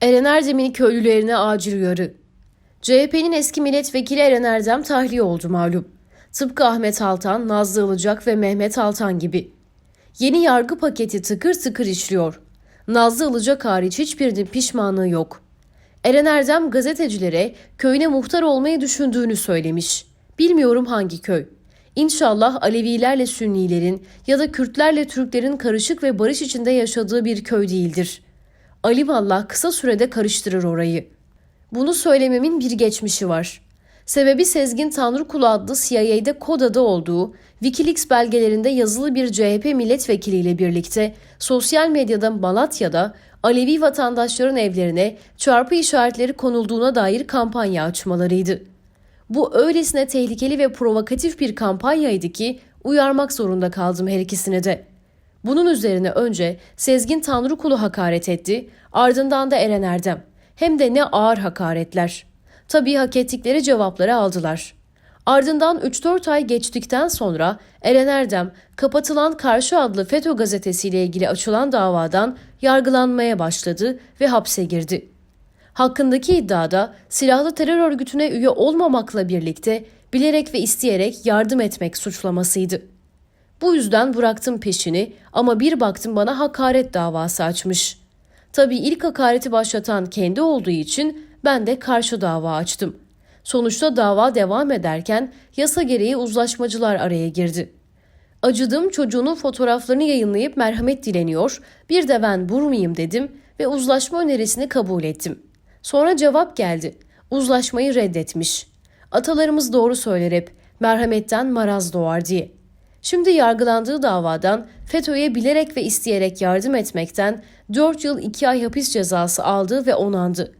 Eren Erdem'in köylülerine acil uyarı. CHP'nin eski milletvekili Eren Erdem tahliye oldu malum. Tıpkı Ahmet Altan, Nazlı Ilıcak ve Mehmet Altan gibi. Yeni yargı paketi tıkır tıkır işliyor. Nazlı Ilıcak hariç hiçbirinin pişmanlığı yok. Eren Erdem gazetecilere köyüne muhtar olmayı düşündüğünü söylemiş. Bilmiyorum hangi köy. İnşallah Alevilerle Sünnilerin ya da Kürtlerle Türklerin karışık ve barış içinde yaşadığı bir köy değildir. Alimallah kısa sürede karıştırır orayı. Bunu söylememin bir geçmişi var. Sebebi Sezgin Tanrıkulu adlı CIA'de kod adı olduğu Wikileaks belgelerinde yazılı bir CHP milletvekiliyle birlikte sosyal medyada Malatya'da Alevi vatandaşların evlerine çarpı işaretleri konulduğuna dair kampanya açmalarıydı. Bu öylesine tehlikeli ve provokatif bir kampanyaydı ki uyarmak zorunda kaldım her ikisine de. Bunun üzerine önce Sezgin Tanrıkulu hakaret etti, ardından da Eren Erdem. Hem de ne ağır hakaretler. Tabii hak ettikleri cevapları aldılar. Ardından 3-4 ay geçtikten sonra Eren Erdem kapatılan Karşı adlı FETÖ gazetesiyle ilgili açılan davadan yargılanmaya başladı ve hapse girdi. Hakkındaki iddiada silahlı terör örgütüne üye olmamakla birlikte bilerek ve isteyerek yardım etmek suçlamasıydı. Bu yüzden bıraktım peşini ama bir baktım bana hakaret davası açmış. Tabii ilk hakareti başlatan kendi olduğu için ben de karşı dava açtım. Sonuçta dava devam ederken yasa gereği uzlaşmacılar araya girdi. Acıdım çocuğunun fotoğraflarını yayınlayıp merhamet dileniyor, bir de ben vurmayayım dedim ve uzlaşma önerisini kabul ettim. Sonra cevap geldi. Uzlaşmayı reddetmiş. Atalarımız doğru söyler hep, merhametten maraz doğar diye. Şimdi yargılandığı davadan FETÖ'ye bilerek ve isteyerek yardım etmekten 4 yıl 2 ay hapis cezası aldı ve onandı.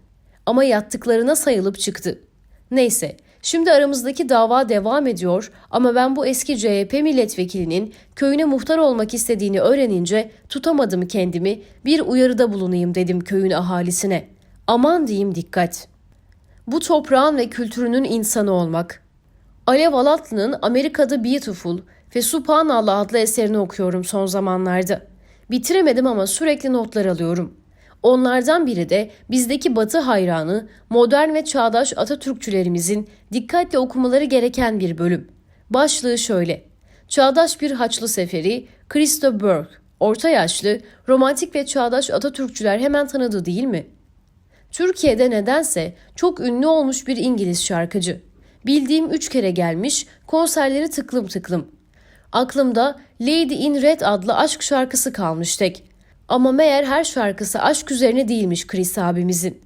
Ama yattıklarına sayılıp çıktı. Neyse, şimdi aramızdaki dava devam ediyor ama ben bu eski CHP milletvekilinin köyüne muhtar olmak istediğini öğrenince tutamadım kendimi, bir uyarıda bulunayım dedim köyün ahalisine. Aman diyeyim dikkat. Bu toprağın ve kültürünün insanı olmak. Alev Alatlı'nın Amerika'da Beautiful ve Subhanallah adlı eserini okuyorum son zamanlarda. Bitiremedim ama sürekli notlar alıyorum. Onlardan biri de bizdeki batı hayranı, modern ve çağdaş Atatürkçülerimizin dikkatle okumaları gereken bir bölüm. Başlığı şöyle. Çağdaş bir Haçlı Seferi, Christo Berg, orta yaşlı, romantik ve çağdaş Atatürkçüler hemen tanıdı değil mi? Türkiye'de nedense çok ünlü olmuş bir İngiliz şarkıcı. Bildiğim üç kere gelmiş, konserleri tıklım tıklım. Aklımda Lady in Red adlı aşk şarkısı kalmış tek. Ama meğer her şarkısı aşk üzerine değilmiş Chris abimizin.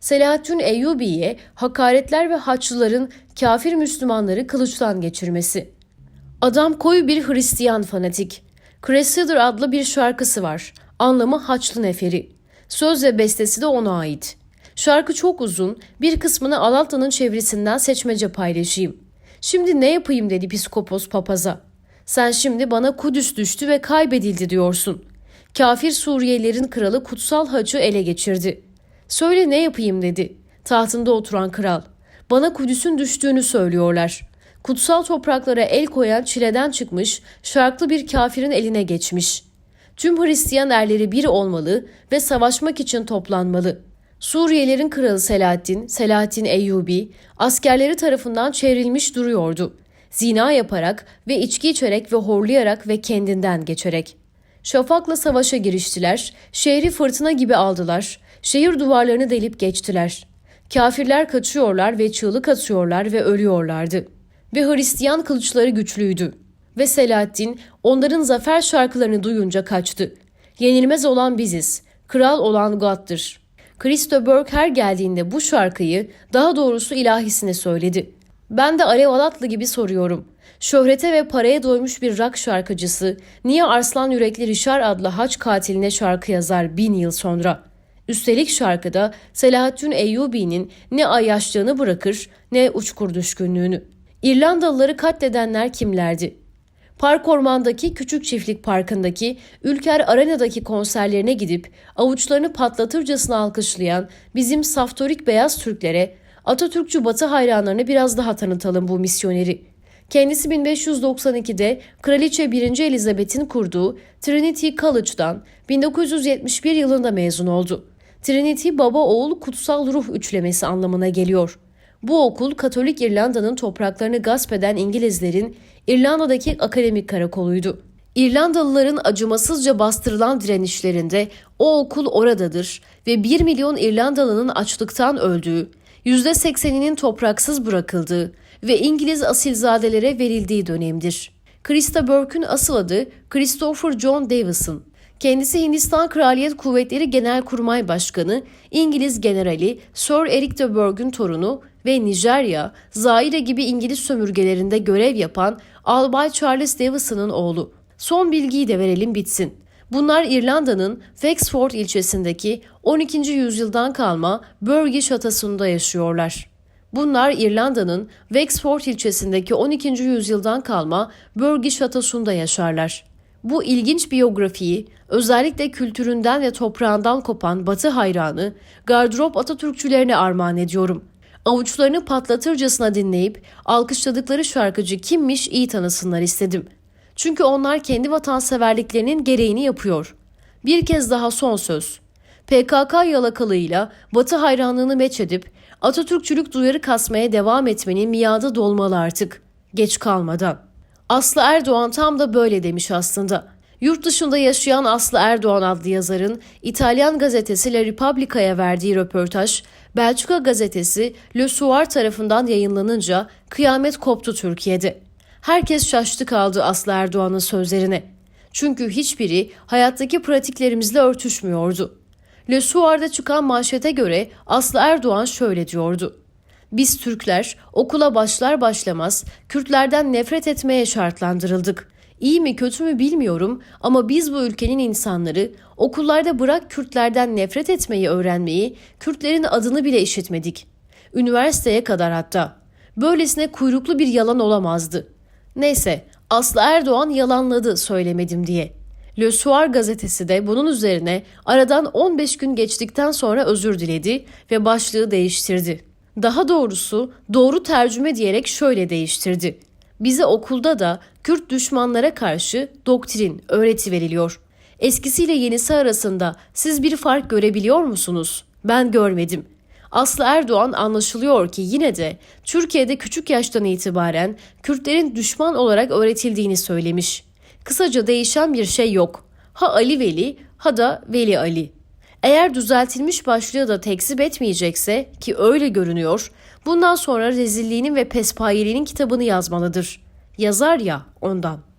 Selahattin Eyyubi'ye hakaretler ve haçlıların kafir Müslümanları kılıçtan geçirmesi. Adam koyu bir Hristiyan fanatik. Crusader adlı bir şarkısı var. Anlamı Haçlı Neferi. Söz ve bestesi de ona ait. Şarkı çok uzun, bir kısmını Alalta'nın çevresinden seçmece paylaşayım. Şimdi ne yapayım dedi piskopos papaza. Sen şimdi bana Kudüs düştü ve kaybedildi diyorsun. Kafir Suriyelilerin kralı kutsal hacı ele geçirdi. Söyle ne yapayım dedi. Tahtında oturan kral. Bana Kudüs'ün düştüğünü söylüyorlar. Kutsal topraklara el koyan çileden çıkmış, şarklı bir kafirin eline geçmiş. Tüm Hristiyan erleri bir olmalı ve savaşmak için toplanmalı. Suriyelerin kralı Selahaddin, Selahaddin Eyyubi, askerleri tarafından çevrilmiş duruyordu. Zina yaparak ve içki içerek ve horlayarak ve kendinden geçerek. Şafak'la savaşa giriştiler, şehri fırtına gibi aldılar, şehir duvarlarını delip geçtiler. Kafirler kaçıyorlar ve çığlık atıyorlar ve ölüyorlardı. Ve Hristiyan kılıçları güçlüydü. Ve Selahaddin onların zafer şarkılarını duyunca kaçtı. Yenilmez olan biziz, kral olan God'dır. Christo Berg her geldiğinde bu şarkıyı, daha doğrusu ilahisine söyledi. Ben de Alev Alatlı gibi soruyorum. Şöhrete ve paraya doymuş bir rock şarkıcısı niye Arslan Yürekli Rişar adlı haç katiline şarkı yazar bin yıl sonra? Üstelik şarkıda Selahattin Eyyubi'nin ne ayyaşlığını bırakır ne uçkur düşkünlüğünü. İrlandalıları katledenler kimlerdi? Park Orman'daki Küçük Çiftlik Parkı'ndaki Ülker Arena'daki konserlerine gidip avuçlarını patlatırcasına alkışlayan bizim saftorik beyaz Türklere Atatürkçü Batı hayranlarını biraz daha tanıtalım bu misyoneri. Kendisi 1592'de Kraliçe 1. Elizabeth'in kurduğu Trinity College'dan 1971 yılında mezun oldu. Trinity baba oğul kutsal ruh üçlemesi anlamına geliyor. Bu okul Katolik İrlanda'nın topraklarını gasp eden İngilizlerin İrlanda'daki akademik karakoluydu. İrlandalıların acımasızca bastırılan direnişlerinde o okul oradadır ve 1 milyon İrlandalı'nın açlıktan öldüğü, %80'inin topraksız bırakıldığı ve İngiliz asilzadelere verildiği dönemdir. Krista Burke'ün asıl adı Christopher John Davison. Kendisi Hindistan Kraliyet Kuvvetleri Genelkurmay Başkanı, İngiliz Generali Sir Eric de Burgh'ün torunu ve Nijerya, Zaire gibi İngiliz sömürgelerinde görev yapan Albay Charles Davison'ın oğlu. Son bilgiyi de verelim bitsin. Bunlar İrlanda'nın Wexford ilçesindeki 12. yüzyıldan kalma Burghish atasında yaşıyorlar. Bunlar İrlanda'nın Wexford ilçesindeki 12. yüzyıldan kalma Burghish atasında yaşarlar. Bu ilginç biyografiyi özellikle kültüründen ve toprağından kopan Batı hayranı gardırop Atatürkçülerine armağan ediyorum. Avuçlarını patlatırcasına dinleyip alkışladıkları şarkıcı kimmiş iyi tanısınlar istedim. Çünkü onlar kendi vatanseverliklerinin gereğini yapıyor. Bir kez daha son söz. PKK yalakalığıyla Batı hayranlığını meç edip Atatürkçülük duyarı kasmaya devam etmenin miadı dolmalı artık. Geç kalmadan. Aslı Erdoğan tam da böyle demiş aslında. Yurt dışında yaşayan Aslı Erdoğan adlı yazarın İtalyan gazetesi La Repubblica'ya verdiği röportaj, Belçika gazetesi Le Soir tarafından yayınlanınca kıyamet koptu Türkiye'de. Herkes şaştı kaldı Aslı Erdoğan'ın sözlerine. Çünkü hiçbiri hayattaki pratiklerimizle örtüşmüyordu. Le Soir'da çıkan manşete göre Aslı Erdoğan şöyle diyordu. Biz Türkler okula başlar başlamaz Kürtlerden nefret etmeye şartlandırıldık. İyi mi kötü mü bilmiyorum ama biz bu ülkenin insanları okullarda bırak Kürtlerden nefret etmeyi öğrenmeyi, Kürtlerin adını bile işitmedik. Üniversiteye kadar hatta. Böylesine kuyruklu bir yalan olamazdı. Neyse, Aslı Erdoğan yalanladı söylemedim diye. Le Soir gazetesi de bunun üzerine aradan 15 gün geçtikten sonra özür diledi ve başlığı değiştirdi. Daha doğrusu doğru tercüme diyerek şöyle değiştirdi. Bize okulda da Kürt düşmanlara karşı doktrin, öğreti veriliyor. Eskisiyle yenisi arasında siz bir fark görebiliyor musunuz? Ben görmedim. Aslı Erdoğan anlaşılıyor ki yine de Türkiye'de küçük yaştan itibaren Kürtlerin düşman olarak öğretildiğini söylemiş. Kısaca değişen bir şey yok. Ha Ali Veli ha da Veli Ali. Eğer düzeltilmiş başlığı da tekzip etmeyecekse ki öyle görünüyor, bundan sonra rezilliğinin ve pespayeliğinin kitabını yazmalıdır. Yazar ya ondan.